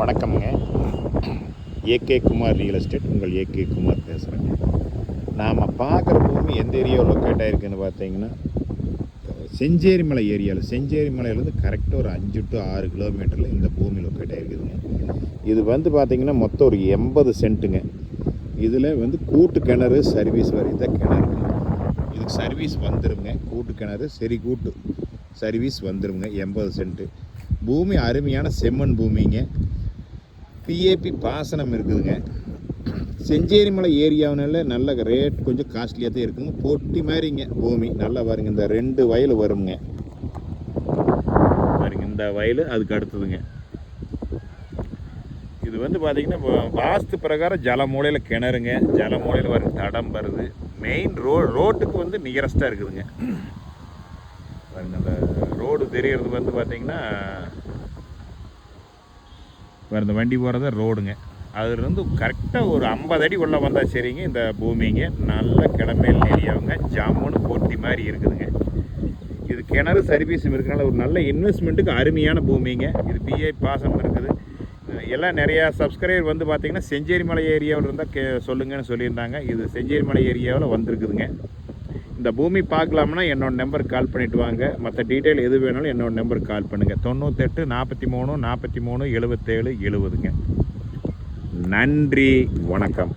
வணக்கம்ங்க. AK Kumar real estate உங்கள் AK Kumar பேசுகிறேங்க நாம் பார்க்குற பூமி எந்த ஏரியாவில் லொக்கேட் ஆகிருக்குன்னு பார்த்தீங்கன்னா செஞ்சேரி மலை ஏரியாவில் செஞ்சேரி மலையிலேருந்து கரெக்டாக ஒரு அஞ்சு டு ஆறு கிலோமீட்டரில் இந்த பூமி லொக்கேட் ஆகிருக்குதுங்க இது வந்து பார்த்திங்கன்னா மொத்தம் ஒரு எண்பது சென்ட்டுங்க. இதில் வந்து கூட்டு கிணறு சர்வீஸ் வரி தான் கிணறுங்க இதுக்கு சர்வீஸ் வந்துருங்க. கூட்டு கிணறு சரி கூட்டு. சர்வீஸ் வந்துருங்க. எண்பது சென்ட்டு. பூமி அருமையான செம்மண் பூமிங்க. பிஏபி பாசனம் இருக்குதுங்க. செஞ்சேரி மலை ஏரியாவினால நல்ல ரேட் கொஞ்சம் காஸ்ட்லியாக தான் இருக்குங்க. பொட்டி மாதிரிங்க பூமி. நல்லா பாருங்க இந்த ரெண்டு வயல் வருங்க. பாருங்க இந்த வயல் அதுக்கு அடுத்ததுங்க. இது வந்து பார்த்தீங்கன்னா வாஸ்து பிரகாரம் ஜலமூலையில் கிணறுங்க. ஜலமூலையில் வர தடம் வருது. மெயின் ரோ ரோட்டுக்கு வந்து நியரஸ்ட்டாக இருக்குதுங்க. பாருங்க அந்த ரோடு தெரியறது வந்து பார்த்தீங்கன்னா இப்போ இந்த வண்டி போகிறது ரோடுங்க. அதுலேருந்து கரெக்டாக ஒரு ஐம்பது அடி உள்ளே வந்தால் சரிங்க. இந்த பூமிங்க நல்ல கிளமையில் ஏரியாவுங்க ஜாமுன்னு போட்டி மாதிரி இருக்குதுங்க. இது கிணறு சர்வீஸும் இருக்கனால ஒரு நல்ல இன்வெஸ்ட்மெண்ட்டுக்கு அருமையான பூமிங்க. இது பிஐ பாசம் இருக்குது. எல்லாம் நிறையா சப்ஸ்கிரைபர் வந்து பார்த்தீங்கன்னா செஞ்சேரி மலை ஏரியாவில் இருந்தால் கே சொல்லுங்கன்னு சொல்லியிருந்தாங்க. இது செஞ்சேரி மலை ஏரியாவில் வந்திருக்குதுங்க. இந்த பூமி பார்க்கலாம்னா என்னோட நம்பருக்கு கால் பண்ணிட்டு வாங்க. மற்ற டீட்டெயில் எது வேணாலும் என்னோட நம்பருக்கு கால் பண்ணுங்கள் தொண்ணூத்தெட்டு நாற்பத்தி மூணு நாற்பத்தி மூணு எழுபத்தேழு எழுபதுங்க நன்றி வணக்கம்.